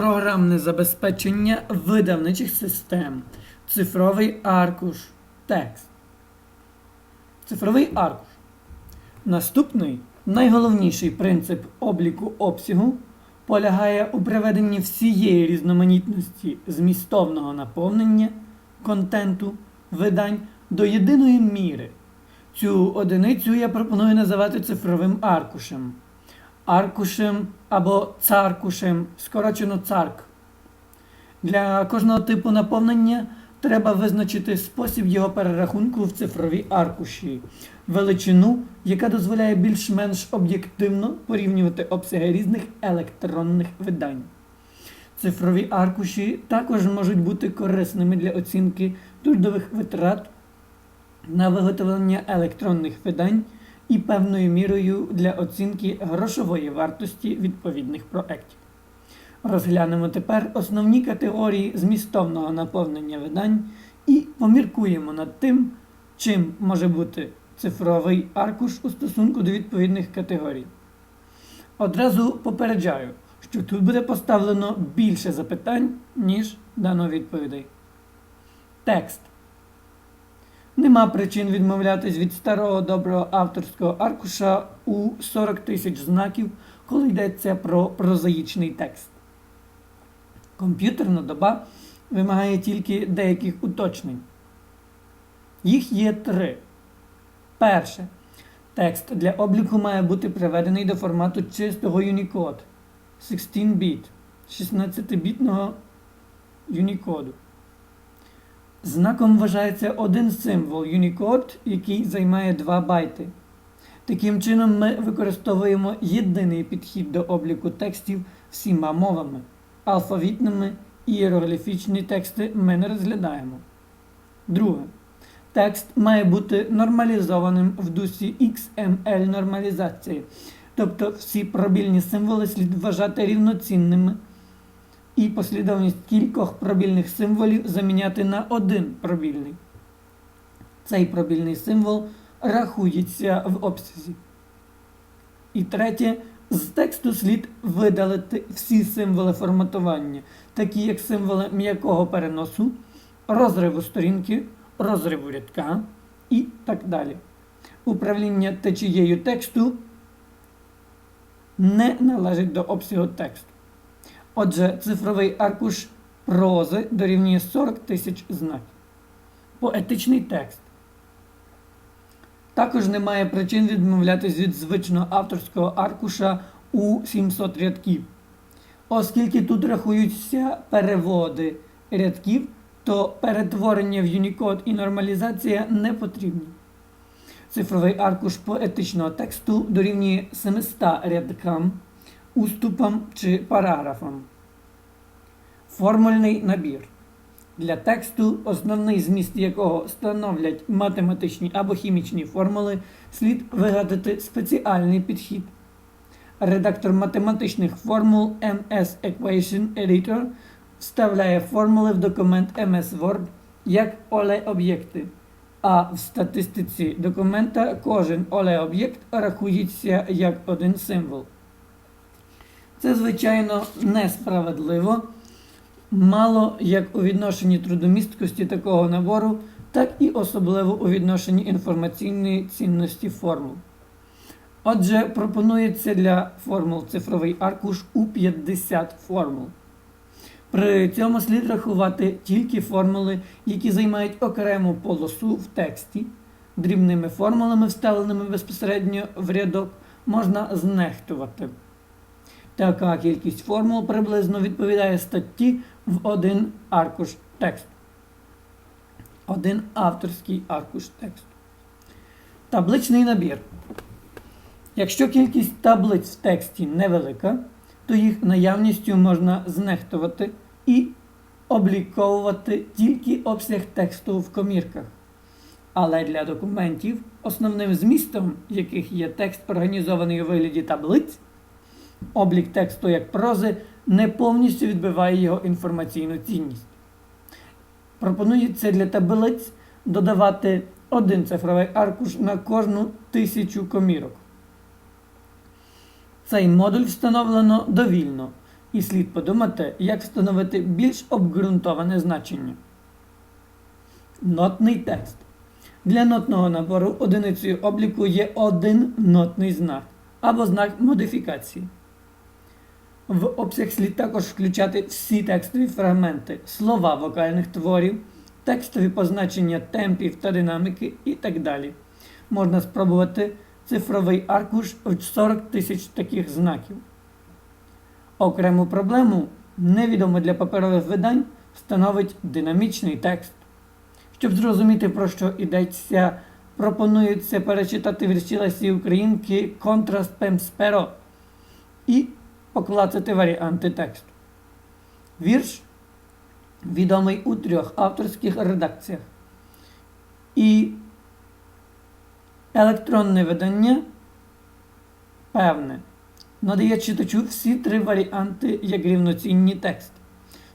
програмне забезпечення видавничих систем, цифровий аркуш, текст. Цифровий аркуш. Наступний найголовніший принцип обліку обсягу полягає у приведенні всієї різноманітності змістовного наповнення контенту видань до єдиної міри. Цю одиницю я пропоную називати цифровим аркушем. Аркушем або царкушем, скорочено царк. Для кожного типу наповнення треба визначити спосіб його перерахунку в цифрові аркуші, величину, яка дозволяє більш-менш об'єктивно порівнювати обсяги різних електронних видань. Цифрові аркуші також можуть бути корисними для оцінки трудових витрат на виготовлення електронних видань і певною мірою для оцінки грошової вартості відповідних проєктів. Розглянемо тепер основні категорії змістовного наповнення видань і поміркуємо над тим, чим може бути цифровий аркуш у стосунку до відповідних категорій. Одразу попереджаю, що тут буде поставлено більше запитань, ніж дано відповідей. Текст. Нема причин відмовлятись від старого доброго авторського аркуша у 40 тисяч знаків, коли йдеться про прозаїчний текст. Комп'ютерна доба вимагає тільки деяких уточнень. Їх є три. Перше. Текст для обліку має бути приведений до формату чистого Unicode 16-біт 16-бітного Unicode. Знаком вважається один символ Unicode, який займає 2 байти. Таким чином, ми використовуємо єдиний підхід до обліку текстів всіма мовами. Алфавітними і іерогліфічні тексти ми не розглядаємо. Друге. Текст має бути нормалізованим в дусі XML нормалізації. Тобто всі пробільні символи слід вважати рівноцінними і послідовність кількох пробільних символів заміняти на один пробільний. Цей пробільний символ рахується в обсязі. І третє, з тексту слід видалити всі символи форматування, такі як символи м'якого переносу, розриву сторінки, розриву рядка і так далі. Управління течією тексту не належить до обсягу тексту. Отже, цифровий аркуш прози дорівнює 40 тисяч знаків. Поетичний текст. Також немає причин відмовлятись від звичного авторського аркуша у 700 рядків. Оскільки тут рахуються переводи рядків, то перетворення в Unicode і нормалізація не потрібні. Цифровий аркуш поетичного тексту дорівнює 700 рядкам, уступам чи параграфам. Формульний набір. Для тексту, основний зміст якого становлять математичні або хімічні формули, слід вигадати спеціальний підхід. Редактор математичних формул MS Equation Editor вставляє формули в документ MS Word як оле-об'єкти, а в статистиці документа кожен оле-об'єкт рахується як один символ. Це, звичайно, несправедливо мало як у відношенні трудомісткості такого набору, так і особливо у відношенні інформаційної цінності формул. Отже, пропонується для формул цифровий аркуш у 50 формул. При цьому слід рахувати тільки формули, які займають окрему полосу в тексті. Дрібними формулами, вставленими безпосередньо в рядок, можна знехтувати. Така кількість формул приблизно відповідає статті в один аркуш тексту. Один авторський аркуш тексту. Табличний набір. Якщо кількість таблиць в тексті невелика, то їх наявністю можна знехтувати і обліковувати тільки обсяг тексту в комірках. Але для документів, основним змістом яких є текст, організований у вигляді таблиць, облік тексту як прози не повністю відбиває його інформаційну цінність. Пропонується для таблиць додавати один цифровий аркуш на кожну тисячу комірок. Цей модуль встановлено довільно. І слід подумати, як встановити більш обґрунтоване значення. Нотний текст. Для нотного набору одиницею обліку є один нотний знак або знак модифікації. В обсяг слід також включати всі текстові фрагменти, слова вокальних творів, текстові позначення темпів та динаміки і так далі. Можна спробувати цифровий аркуш в 40 тисяч таких знаків. Окрему проблему, невідому для паперових видань, становить динамічний текст. Щоб зрозуміти, про що йдеться, пропонується перечитати вірші Лесі Українки Контраст Пемсперо і поклацати варіанти тексту. Вірш відомий у трьох авторських редакціях. І електронне видання певне надає читачу всі три варіанти як рівноцінні тексти.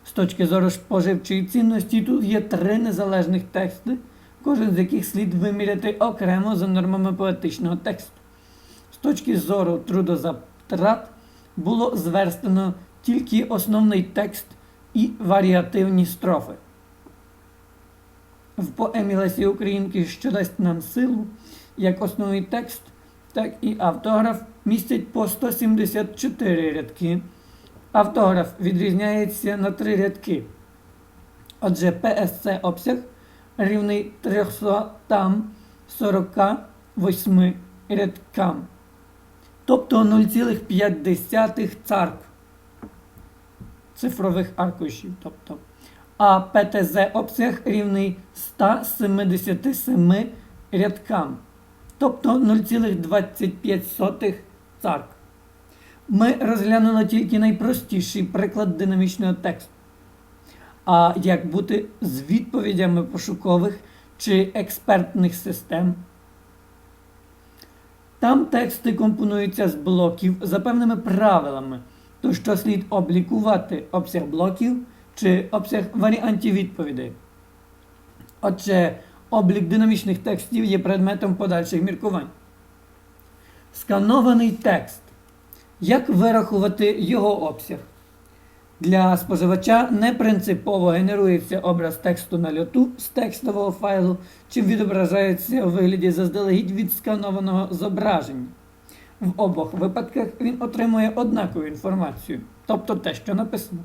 З точки зору споживчої цінності тут є три незалежних тексти, кожен з яких слід виміряти окремо за нормами поетичного тексту. З точки зору трудозатрат було зверстано тільки основний текст і варіативні строфи. В поемі Лесі Українки, що дасть нам силу, як основний текст, так і автограф містять по 174 рядки. Автограф відрізняється на три рядки. Отже, ПСЦ обсяг рівний 348 рядкам, тобто 0,5 царк цифрових аркушів. Тобто. А ПТЗ обсяг рівний 177 рядкам, тобто 0,25 царк. Ми розглянули тільки найпростіший приклад динамічного тексту. А як бути з відповідями пошукових чи експертних систем? Там тексти компонуються з блоків за певними правилами, то що слід облікувати обсяг блоків чи обсяг варіантів відповідей. Отже, облік динамічних текстів є предметом подальших міркувань. Сканований текст. Як вирахувати його обсяг? Для споживача не принципово генерується образ тексту на льоту з текстового файлу, чи відображається у вигляді заздалегідь відсканованого зображення. В обох випадках він отримує однакову інформацію, тобто те, що написано.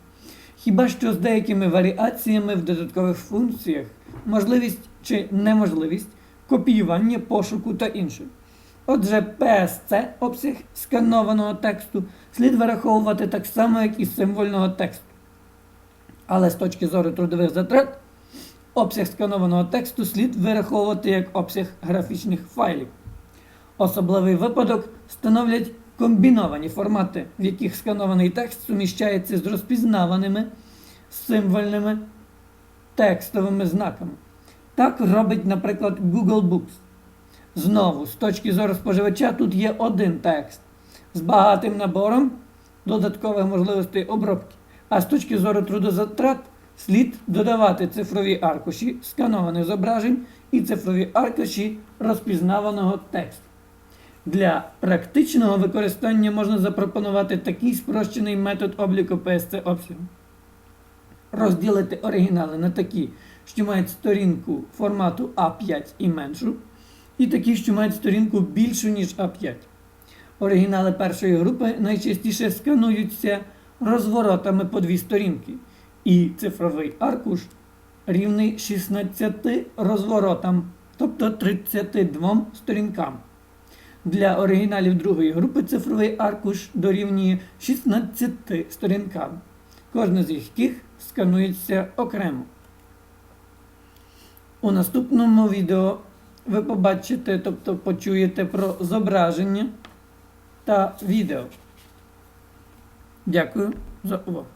Хіба що з деякими варіаціями в додаткових функціях, можливість чи неможливість копіювання, пошуку та інше. Отже, PSC, обсяг сканованого тексту, слід вираховувати так само, як і символьного тексту. Але з точки зору трудових затрат, обсяг сканованого тексту слід вираховувати як обсяг графічних файлів. Особливий випадок становлять комбіновані формати, в яких сканований текст суміщається з розпізнаваними символьними текстовими знаками. Так робить, наприклад, Google Books. Знову, з точки зору споживача, тут є один текст з багатим набором додаткових можливостей обробки. А з точки зору трудозатрат слід додавати цифрові аркуші сканованих зображень і цифрові аркуші розпізнаваного тексту. Для практичного використання можна запропонувати такий спрощений метод обліку PSC обсягу. Розділити оригінали на такі, що мають сторінку формату А5 і меншу і такі, що мають сторінку більшу, ніж А5. Оригінали першої групи найчастіше скануються розворотами по дві сторінки, і цифровий аркуш рівний 16 розворотам, тобто 32 сторінкам. Для оригіналів другої групи цифровий аркуш дорівнює 16 сторінкам, кожна з яких сканується окремо. У наступному відео ви побачите, тобто почуєте про зображення та відео. Дякую за увагу.